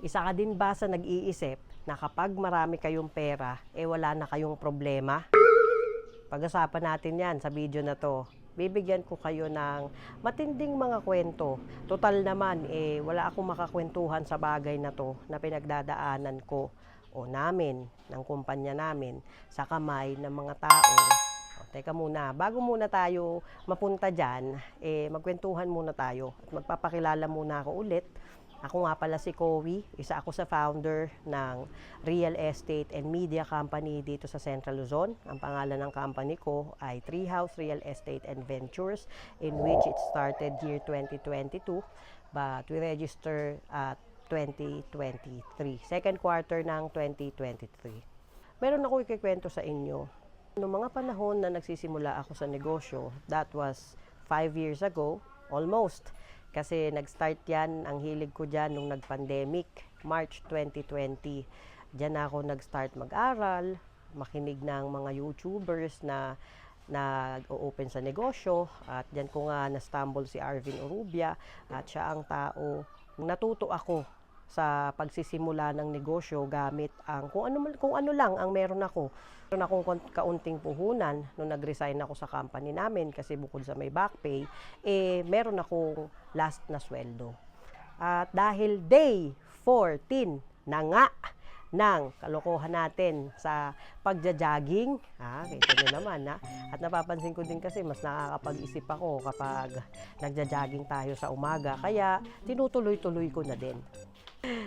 Isa ka din ba sa nag-iisip na kapag marami kayong pera, eh wala na kayong problema? Pag-usapan natin yan sa video na to. Bibigyan ko kayo ng matinding mga kwento. Total naman, eh, wala akong makakwentuhan sa bagay na to na pinagdadaanan ko o namin, ng kumpanya namin, sa kamay ng mga tao. O, teka muna, bago muna tayo mapunta dyan, eh, magkwentuhan muna tayo. At magpapakilala muna ako ulit. Ako nga pala si Kowi, isa ako sa founder ng real estate and media company dito sa Central Luzon. Ang pangalan ng company ko ay Treehouse Real Estate and Ventures in which it started year 2022 but we register at 2023, second quarter ng 2023. Meron ako ikikwento sa inyo. Noong mga panahon na nagsisimula ako sa negosyo, that was 5 years ago, almost. Kasi nag-start yan, ang hilig ko dyan nung nag-pandemic, March 2020. Diyan ako nag-start mag-aral, makinig ng mga YouTubers na nag-open sa negosyo at diyan ko nga na-stumble si Arvin Urubia at siya ang tao natuto ako sa pagsisimula ng negosyo gamit ang kung ano kung ano lang ang meron ako. Meron akong kon- kaunting puhunan nung nag-resign ako sa company namin kasi bukod sa may back pay, eh meron akong last na sweldo. At dahil day 14 na nga ng kalokohan natin sa pagja-jogging, ha, kita nyo naman, ha? At napapansin ko din kasi mas nakakapag-isip ako kapag nagja-jogging tayo sa umaga. Kaya tinutuloy-tuloy ko na din.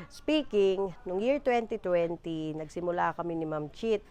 Speaking, nung year 2020, nagsimula kami ni Ma'am Chit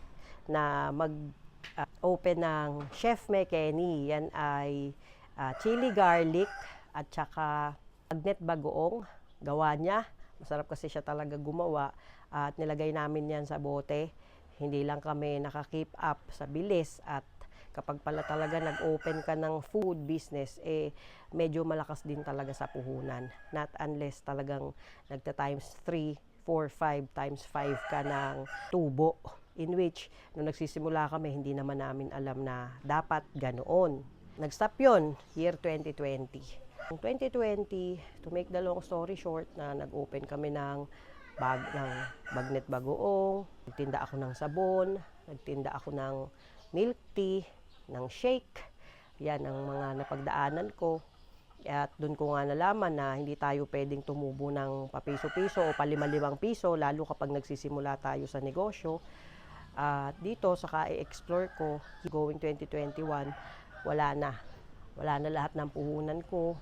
na mag-open ng Chef McKenny. Yan ay ah, chili garlic at saka magnet bagoong. Gawa niya. Masarap kasi siya talaga gumawa. At nilagay namin yan sa bote. Hindi lang kami nakakip up sa bilis at kapag pala talaga nag-open ka ng food business, eh, medyo malakas din talaga sa puhunan. Not unless talagang nagta times 3, 4, 5 times 5 ka ng tubo. In which, nung nagsisimula kami, hindi naman namin alam na dapat ganoon. Nag-stop yun, year 2020. Noong 2020, to make the long story short, na nag-open kami ng bag ng bagnet bagoong, nagtinda ako ng sabon, nagtinda ako ng milk tea, ng shake. Yan ang mga napagdaanan ko. At doon ko nga nalaman na hindi tayo pwedeng tumubo ng papiso-piso o palima-limang piso, lalo kapag nagsisimula tayo sa negosyo. At dito, saka i-explore ko, going 2021, wala na. Wala na lahat ng puhunan ko,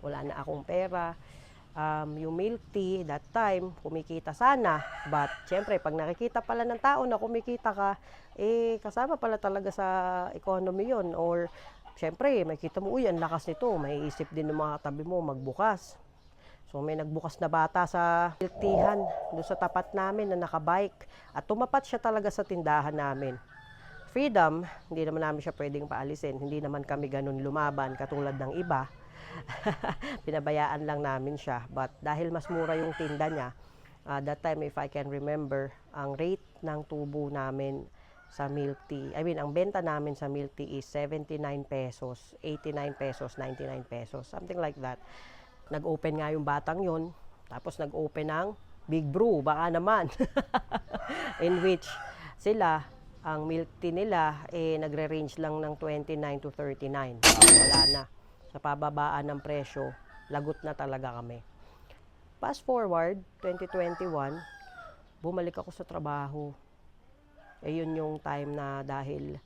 wala na akong pera. Um, yung milk tea, that time, kumikita sana. But, syempre, pag nakikita pala ng tao na kumikita ka, eh, kasama pala talaga sa economy yon Or, syempre, makita mo, uy, ang lakas nito. May isip din ng mga tabi mo magbukas. So, may nagbukas na bata sa milk teahan, doon sa tapat namin na nakabike. At tumapat siya talaga sa tindahan namin. Freedom, hindi naman namin siya pwedeng paalisin. Hindi naman kami ganun lumaban katulad ng iba. Pinabayaan lang namin siya. But dahil mas mura yung tinda niya, uh, that time if I can remember, ang rate ng tubo namin sa milk tea, I mean, ang benta namin sa milk tea is 79 pesos, 89 pesos, 99 pesos, something like that. Nag-open nga yung batang yon tapos nag-open ng Big Brew, baka naman. In which sila, ang milk tea nila, eh, nagre-range lang ng 29 to 39. Wala na. Sa pababaan ng presyo, lagot na talaga kami. Fast forward, 2021, bumalik ako sa trabaho. Eh, yun yung time na dahil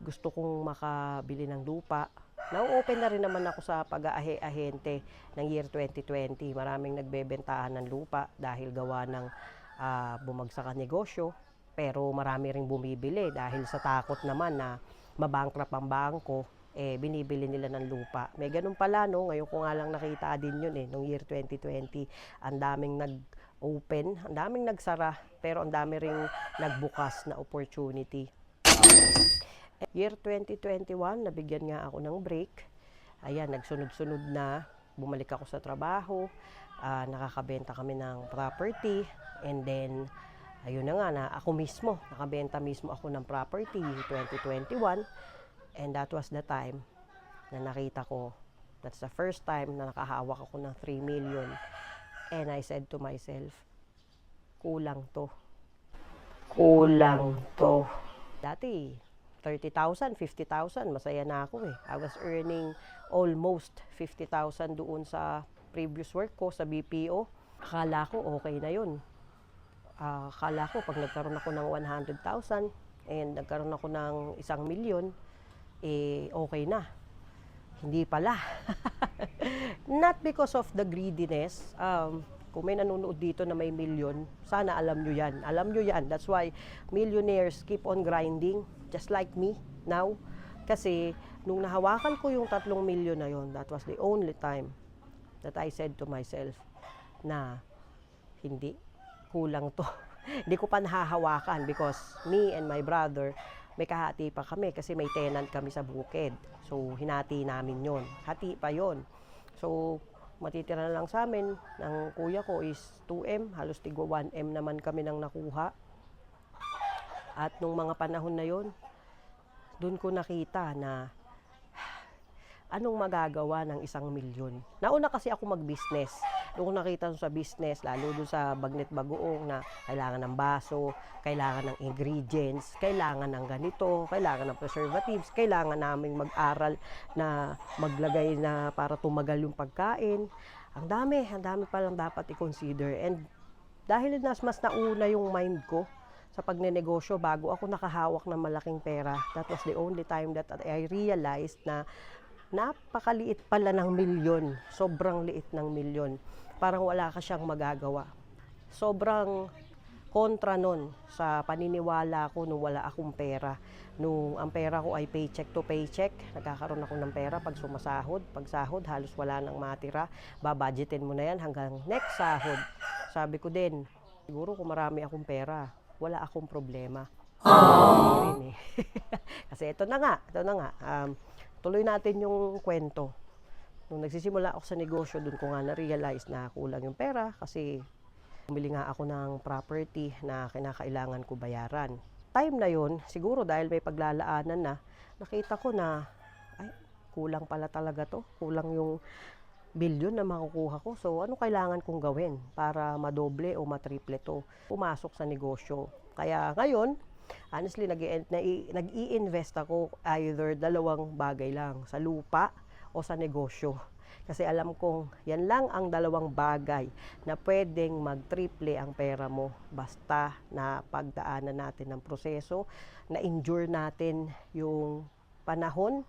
gusto kong makabili ng lupa. Now-open na rin naman ako sa pag-ahente ng year 2020. Maraming nagbebentahan ng lupa dahil gawa ng ah, bumagsak ang negosyo. Pero marami ring bumibili dahil sa takot naman na mabankrupt ang bangko, eh, binibili nila ng lupa. May ganun pala, no? Ngayon ko nga lang nakita din yun, eh, nung year 2020. Ang daming nag-open, ang daming nagsara, pero ang dami ring nagbukas na opportunity. Year 2021, nabigyan nga ako ng break. Ayan, nagsunod-sunod na. Bumalik ako sa trabaho. ah, nakakabenta kami ng property. And then, ayun na nga, na ako mismo, nakabenta mismo ako ng property 2021. And that was the time na nakita ko, that's the first time na nakahawak ako ng 3 million. And I said to myself, kulang to. Kulang to. Dati, 30,000, 50,000, masaya na ako eh. I was earning almost 50,000 doon sa previous work ko sa BPO. Akala ko okay na yun. Ah, akala ko pag nagkaroon ako ng 100,000 and nagkaroon ako ng isang milyon, eh okay na. Hindi pala. Not because of the greediness. Um, kung may nanonood dito na may milyon, sana alam nyo yan. Alam nyo yan. That's why millionaires keep on grinding, just like me now. Kasi nung nahawakan ko yung tatlong milyon na yon, that was the only time that I said to myself na hindi, kulang to. Hindi ko pa nahahawakan because me and my brother, may kahati pa kami kasi may tenant kami sa bukid. So, hinati namin yon. Hati pa yon. So, matitira na lang sa amin ng kuya ko is 2M, halos tigwa 1M naman kami nang nakuha. At nung mga panahon na yon, doon ko nakita na anong magagawa ng isang milyon. Nauna kasi ako mag-business. Doon ko nakita sa business, lalo doon sa Bagnet Bagoong na kailangan ng baso, kailangan ng ingredients, kailangan ng ganito, kailangan ng preservatives, kailangan naming mag-aral na maglagay na para tumagal yung pagkain. Ang dami, ang dami pa lang dapat i-consider. And dahil nas mas nauna yung mind ko sa pagnenegosyo bago ako nakahawak ng malaking pera, that was the only time that I realized na napakaliit pala ng milyon. Sobrang liit ng milyon. Parang wala ka siyang magagawa. Sobrang kontra nun sa paniniwala ko nung wala akong pera. Nung ang pera ko ay paycheck to paycheck, nagkakaroon ako ng pera pag sumasahod. Pag sahod, halos wala nang matira. Babudgetin mo na yan hanggang next sahod. Sabi ko din, siguro kung marami akong pera, wala akong problema. Eh. Kasi ito na nga, ito na nga. Um, tuloy natin yung kwento. Nung nagsisimula ako sa negosyo, doon ko nga na-realize na kulang yung pera kasi bumili nga ako ng property na kinakailangan ko bayaran. Time na yon siguro dahil may paglalaanan na, nakita ko na, ay, kulang pala talaga to. Kulang yung bilyon na makukuha ko. So, ano kailangan kong gawin para madoble o matriple to? Pumasok sa negosyo. Kaya ngayon, honestly, nag nag-i-invest ako either dalawang bagay lang, sa lupa o sa negosyo. Kasi alam kong yan lang ang dalawang bagay na pwedeng mag-triple ang pera mo basta na pagdaanan natin ng proseso, na endure natin yung panahon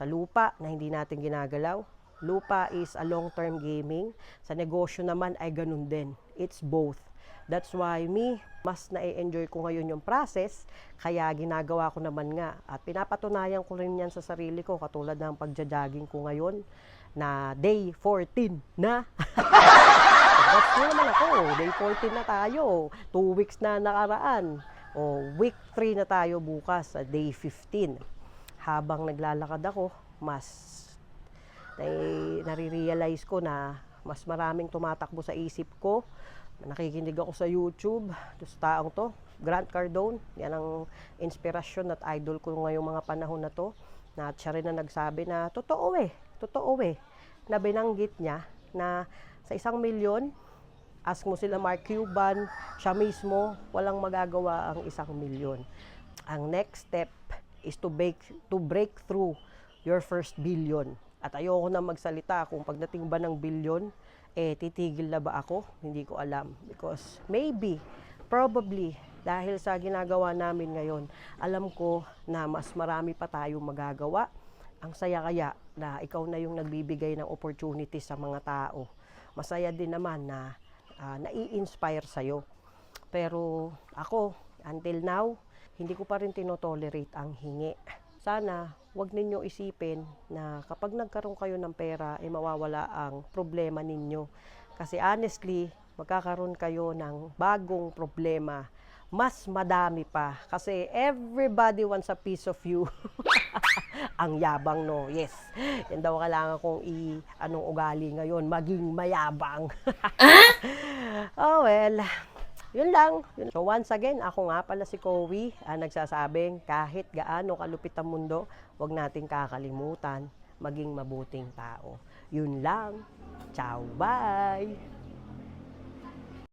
sa lupa na hindi natin ginagalaw. Lupa is a long-term gaming. Sa negosyo naman ay ganun din. It's both. That's why me, mas na-enjoy ko ngayon yung process, kaya ginagawa ko naman nga. At pinapatunayan ko rin yan sa sarili ko, katulad ng pagja-jogging ko ngayon, na day 14 na. That's na naman ako, day 14 na tayo. Two weeks na nakaraan. O week 3 na tayo bukas, day 15. Habang naglalakad ako, mas na- nare-realize ko na mas maraming tumatakbo sa isip ko. Nakikinig ako sa YouTube, to sa taong to, Grant Cardone, yan ang inspirasyon at idol ko ngayong mga panahon na to. Na siya rin na nagsabi na, totoo eh, totoo eh, na binanggit niya na sa isang milyon, ask mo sila Mark Cuban, siya mismo, walang magagawa ang isang milyon. Ang next step is to break, to break through your first billion. At ayoko na magsalita kung pagdating ba ng billion, eh titigil na ba ako? Hindi ko alam. Because maybe, probably, dahil sa ginagawa namin ngayon, alam ko na mas marami pa tayong magagawa. Ang saya kaya na ikaw na yung nagbibigay ng opportunity sa mga tao. Masaya din naman na ah, nai-inspire sa'yo. Pero ako, until now, hindi ko pa rin tinotolerate ang hingi. Sana, wag ninyo isipin na kapag nagkaroon kayo ng pera, ay mawawala ang problema ninyo. Kasi honestly, magkakaroon kayo ng bagong problema. Mas madami pa. Kasi everybody wants a piece of you. ang yabang, no? Yes. Yan daw kailangan kong i, anong ugali ngayon, maging mayabang. oh, well, yun lang. So once again, ako nga pala si Kowi, ang nagsasabing kahit gaano kalupit ang mundo, huwag nating kakalimutan maging mabuting tao. Yun lang. Ciao, bye!